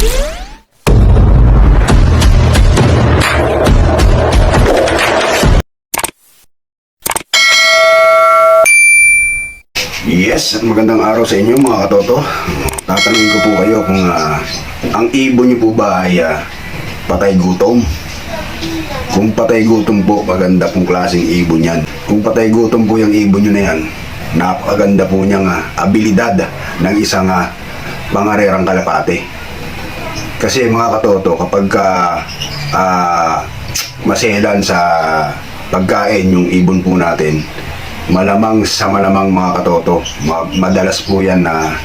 Yes, at magandang araw sa inyo mga katoto. Tatanungin ko po kayo kung ah, ang ibon niyo po ba ay ah, patay gutom? Kung patay gutom po, maganda pong klaseng ibon yan. Kung patay gutom po yung ibon niyo na yan, napakaganda po niyang ah, abilidad ng isang ah, pangarerang kalapate. Kasi mga katoto, kapag ka ah, maselan sa pagkain yung ibon po natin, malamang sa malamang mga katoto, ma- madalas po yan na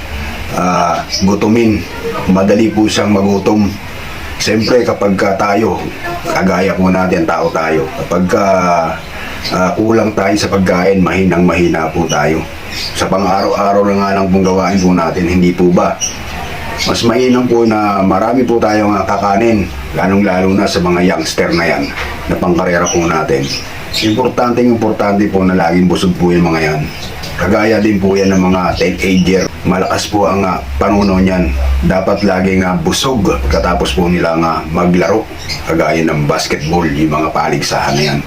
ah, gutumin. Madali po siyang magutom. Siyempre kapag ka tayo, kagaya po natin, tao tayo, kapag ka ah, kulang tayo sa pagkain, mahinang mahina po tayo. Sa pang-araw-araw na nga lang pong gawain po natin, hindi po ba? Mas mainam po na marami po tayong ah, kakanin, lalong lalo na sa mga youngster na yan, na pangkarera po natin. Importante importante po na laging busog po yung mga yan. Kagaya din po yan ng mga teenager. Malakas po ang uh, panuno niyan. Dapat laging uh, busog katapos po nila nga maglaro. Kagaya ng basketball, yung mga paligsahan na yan.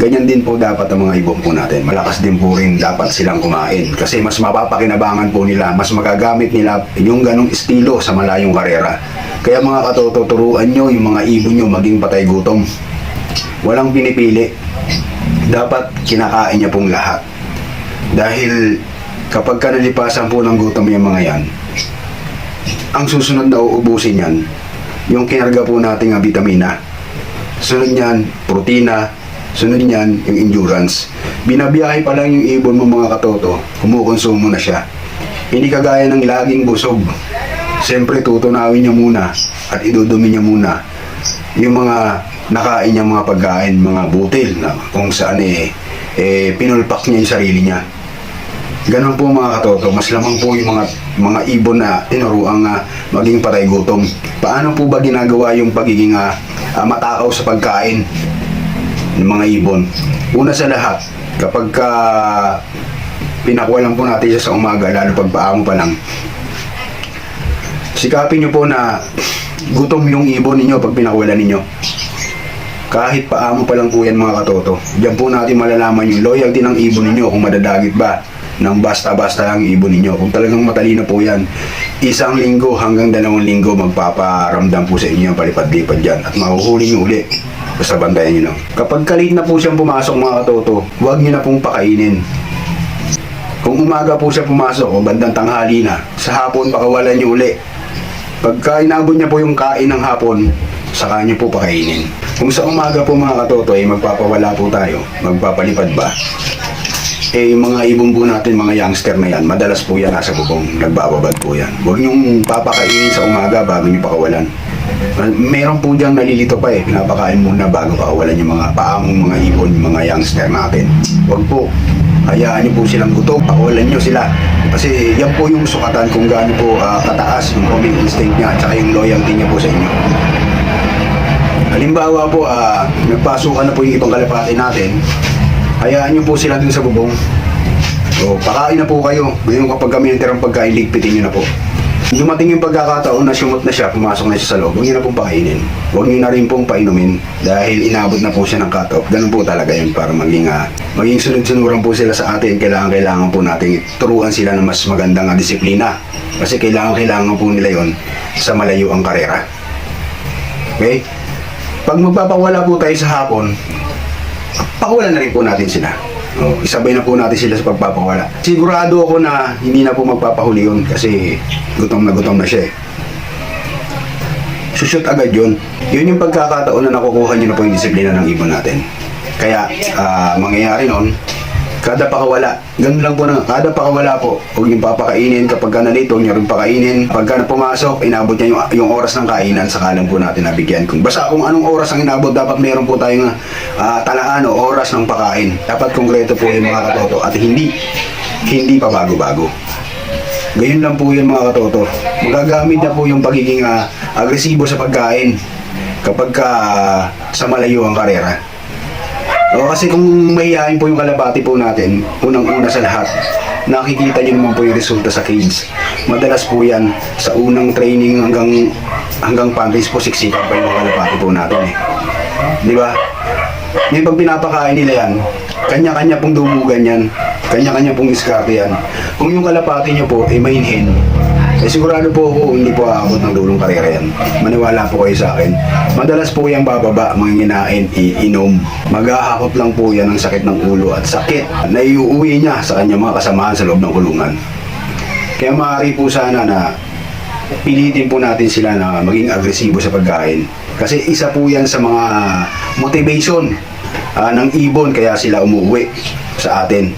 Ganyan din po dapat ang mga ibon po natin. Malakas din po rin dapat silang kumain. Kasi mas mapapakinabangan po nila, mas magagamit nila yung ganong estilo sa malayong karera. Kaya mga katotuturuan nyo yung mga ibon nyo maging patay gutom. Walang pinipili. Dapat kinakain niya pong lahat. Dahil kapag ka nalipasan po ng gutom yung mga yan, ang susunod na uubusin yan, yung kinarga po nating vitamina. Sunod niyan, protina. Sunod niyan, yung endurance. Binabiyahe pa lang yung ibon mo mga katoto, kumukonsumo na siya. Hindi kagaya ng laging busog. Siyempre, tutunawin niya muna at idudumi niya muna yung mga nakain niya mga pagkain, mga butil na kung saan eh, eh pinulpak niya yung sarili niya. Ganon po mga katoto, mas lamang po yung mga mga ibon na tinuruang uh, maging patay gutom. Paano po ba ginagawa yung pagiging ah, matakaw sa pagkain ng mga ibon? Una sa lahat, kapag ka pinakwalan po natin sa umaga, lalo pag paamo pa lang, sikapin niyo po na gutom yung ibon ninyo pag pinakwalan ninyo. Kahit paamo pa lang po yan mga katoto. Diyan po natin malalaman yung loyalty ng ibon ninyo kung madadagit ba ng basta-basta lang yung ibon ninyo. Kung talagang matalino po yan, isang linggo hanggang dalawang linggo magpaparamdam po sa inyo yung palipad-lipad dyan at mahuhuli nyo uli. Basta bantayan nyo. Kapag kalit na po siyang pumasok mga katoto, huwag nyo na pong pakainin. Kung umaga po siya pumasok o bandang tanghali na, sa hapon pakawalan nyo uli. Pagka inabot niya po yung kain ng hapon, saka niyo po pakainin. Kung sa umaga po mga katoto ay magpapawala po tayo, magpapalipad ba? Eh, yung mga ibon po natin, mga youngster na yan, madalas po yan nasa bubong, nagbababad po yan. Huwag niyong papakainin sa umaga bago niyo pakawalan. Meron po diyang nalilito pa eh, pinapakain muna bago pakawalan yung mga paamong mga ibon, yung mga youngster natin. Huwag po, hayaan niyo po silang gutom, pakawalan niyo sila. Kasi yan po yung sukatan kung gaano po ah, kataas yung homing instinct niya at saka yung loyalty niya po sa inyo. Halimbawa po, ah, nagpasukan na po yung ibang kalapati natin, hayaan niyo po sila dun sa bubong. So, pakain na po kayo. Ngayon kapag kami tirang pagkain, ligpitin niyo na po. Dumating yung pagkakataon na sumot na siya, pumasok na siya sa loob, huwag niyo na pong pakainin. Huwag niyo na rin pong painumin dahil inabot na po siya ng cut-off. Ganun po talaga yun para maging, ah, maging sunod-sunuran po sila sa atin. Kailangan, kailangan po natin turuan sila ng mas magandang ah, disiplina. Kasi kailangan, kailangan po nila yon sa malayo ang karera. Okay? Pag magpapawala po tayo sa hapon, pakawalan na rin po natin sila. Oh, isabay na po natin sila sa pagpapawala. Sigurado ako na hindi na po magpapahuli yun kasi gutom na gutom na siya eh. Sushoot agad yun. Yun yung pagkakataon na nakukuha nyo na po yung disiplina ng ibon natin. Kaya, ah, mangyayari nun, kada pakawala, ganun lang po na, kada pakawala po, huwag yung papakainin kapag ka nalito, huwag nyo rin pakainin. Pag ka pumasok, inabot niya yung, yung oras ng kainan, saka lang po natin nabigyan. Kung, basta kung anong oras ang inabot, dapat meron po tayong ah, talaan o oras ng pakain. Dapat konkreto po yung mga katoto at hindi, hindi pa bago-bago. Ganyan lang po yun mga katoto. Magagamit na po yung pagiging ah, agresibo sa pagkain kapag ka ah, sa malayo ang karera. O kasi kung mahihayin po yung kalabati po natin, unang-una sa lahat, nakikita niyo naman po yung resulta sa kids. Madalas po yan sa unang training hanggang hanggang panties po siksikan pa yung mga kalapati po natin eh. Di ba? Ngayon pag pinapakain nila yan, kanya-kanya pong dumugan yan, kanya-kanya pong diskarte yan. Kung yung kalapati nyo po ay mainhin, eh sigurado po ako hindi po aabot ng dulong karera yan. Maniwala po kayo sa akin. Madalas po yung bababa, mga nginain, iinom. Maghahakot lang po yan ng sakit ng ulo at sakit na iuwi niya sa kanyang mga kasamahan sa loob ng kulungan. Kaya maaari po sana na pilitin po natin sila na maging agresibo sa pagkain. Kasi isa po yan sa mga motivation ah, ng ibon kaya sila umuwi sa atin.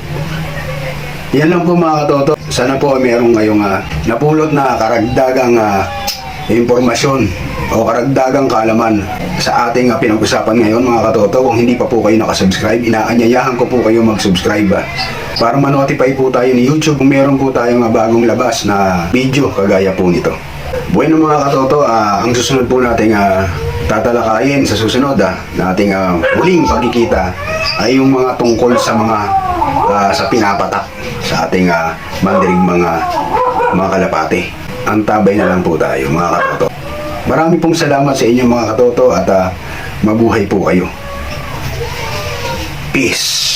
Yan lang po mga katoto. Sana po merong ngayong ah, napulot na karagdagang ah, impormasyon o karagdagang kaalaman sa ating ah, pinag-usapan ngayon mga katoto. Kung hindi pa po kayo nakasubscribe, inaanyayahan ko po kayo mag-subscribe ah, para ma-notify po tayo ni YouTube kung meron po tayong ah, bagong labas na video kagaya po nito. Bueno mga katoto, ah, ang susunod po nating ah, tatalakayin sa susunod ah, na ating ah, huling pagkikita ay yung mga tungkol sa mga ah, sa pinapatak sa ating uh, mandirig mga mga kalapati. Ang tabay na lang po tayo mga katoto. Marami pong salamat sa inyo mga katoto at ah, mabuhay po kayo. Peace.